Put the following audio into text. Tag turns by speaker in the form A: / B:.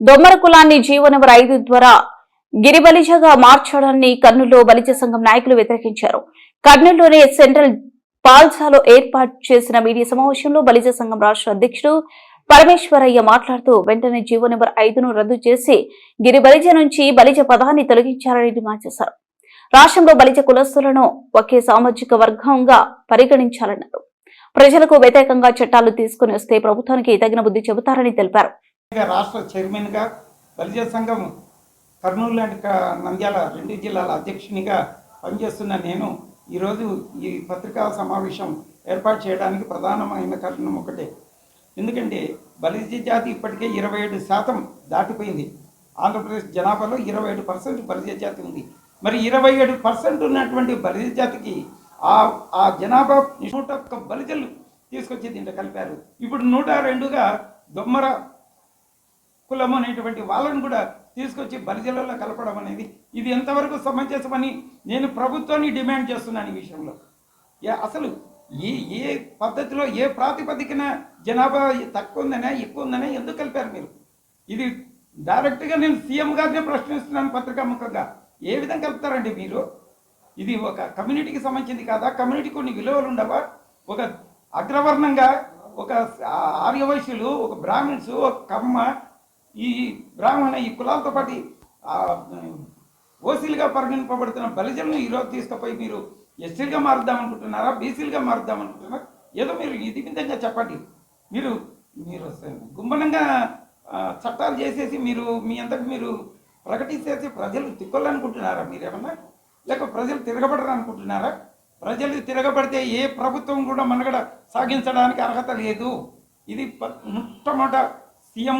A: దొమ్మర కులాన్ని జీవో ఐదు ద్వారా గిరిబలిజగా మార్చడాన్ని కర్నూలులో బలిజ సంఘం నాయకులు వ్యతిరేకించారు. కర్నూలులోనే సెంట్రల్ పాల్సాలో ఏర్పాటు చేసిన మీడియా సమావేశంలో బలిజ సంఘం రాష్ట్ర అధ్యక్షుడు పరమేశ్వరయ్య మాట్లాడుతూ వెంటనే జీవో నెంబర్ ఐదును రద్దు చేసి గిరి బలిజ నుంచి బలిజ పదాన్ని తొలగించాలని డిమాండ్ చేశారు. రాష్ట్రంలో బలిజ కులస్తులను ఒకే సామాజిక వర్గంగా పరిగణించాలన్నారు. ప్రజలకు వ్యతిరేకంగా చట్టాలు తీసుకుని వస్తే ప్రభుత్వానికి తగిన బుద్ధి చెబుతారని తెలిపారు.
B: రాష్ట్ర చైర్మన్గా బలిజ సంఘం కర్నూలు లాంటి నంద్యాల రెండు జిల్లాల అధ్యక్షునిగా పనిచేస్తున్న నేను ఈరోజు ఈ పత్రికా సమావేశం ఏర్పాటు చేయడానికి ప్రధానమైన కారణం ఒకటే. ఎందుకంటే బలిజ జాతి ఇప్పటికే ఇరవై ఏడు శాతం దాటిపోయింది. ఆంధ్రప్రదేశ్ జనాభాలో ఇరవై ఏడు పర్సెంట్ బలిజ జాతి ఉంది. మరి ఇరవై ఏడు పర్సెంట్ ఉన్నటువంటి బలిజ జాతికి ఆ ఆ జనాభా నూట ఒక్క బలిజలు తీసుకొచ్చి దీంట్లో కలిపారు. ఇప్పుడు నూట రెండుగా దొమ్మర కులం అనేటువంటి వాళ్ళను కూడా తీసుకొచ్చి బలిజలలో కలపడం అనేది ఇది ఎంతవరకు సమంజసమని నేను ప్రభుత్వాన్ని డిమాండ్ చేస్తున్నాను ఈ విషయంలో. ఏ అసలు ఏ ఏ పద్ధతిలో ఏ ప్రాతిపదికన జనాభా తక్కువ ఉందనే ఎక్కువ ఉందనే ఎందుకు కలిపారు మీరు? ఇది డైరెక్ట్గా నేను సీఎం గారినే ప్రశ్నిస్తున్నాను పత్రికాముఖంగా. ఏ విధంగా కలుపుతారండి మీరు? ఇది ఒక కమ్యూనిటీకి సంబంధించింది కాదా? కమ్యూనిటీ కొన్ని విలువలు ఉండవా? ఒక అగ్రవర్ణంగా ఒక ఆర్యవైశ్యులు ఒక బ్రాహ్మిన్స్ ఒక కమ్మ ఈ బ్రాహ్మణ ఈ కులాలతో పాటు ఓసీలుగా పరిగణింపబడుతున్న బలిజలను ఈరోజు తీసుకుపోయి మీరు ఎస్సీలుగా మారుద్దామనుకుంటున్నారా బీసీలుగా మారుద్దామనుకుంటున్నారా ఏదో మీరు ఇది విధంగా చెప్పండి. మీరు మీరు గుమ్మనంగా చట్టాలు చేసేసి మీరు మీ అంతకు మీరు ప్రకటించేసి ప్రజలు తిక్కొల్లనుకుంటున్నారా మీరేమన్నా? లేక ప్రజలు తిరగబడరు అనుకుంటున్నారా ప్రజలు తిరగబడితే ఏ ప్రభుత్వం కూడా మనగడ సాగించడానికి అర్హత లేదు. ఇది మొట్టమొదట సీఎం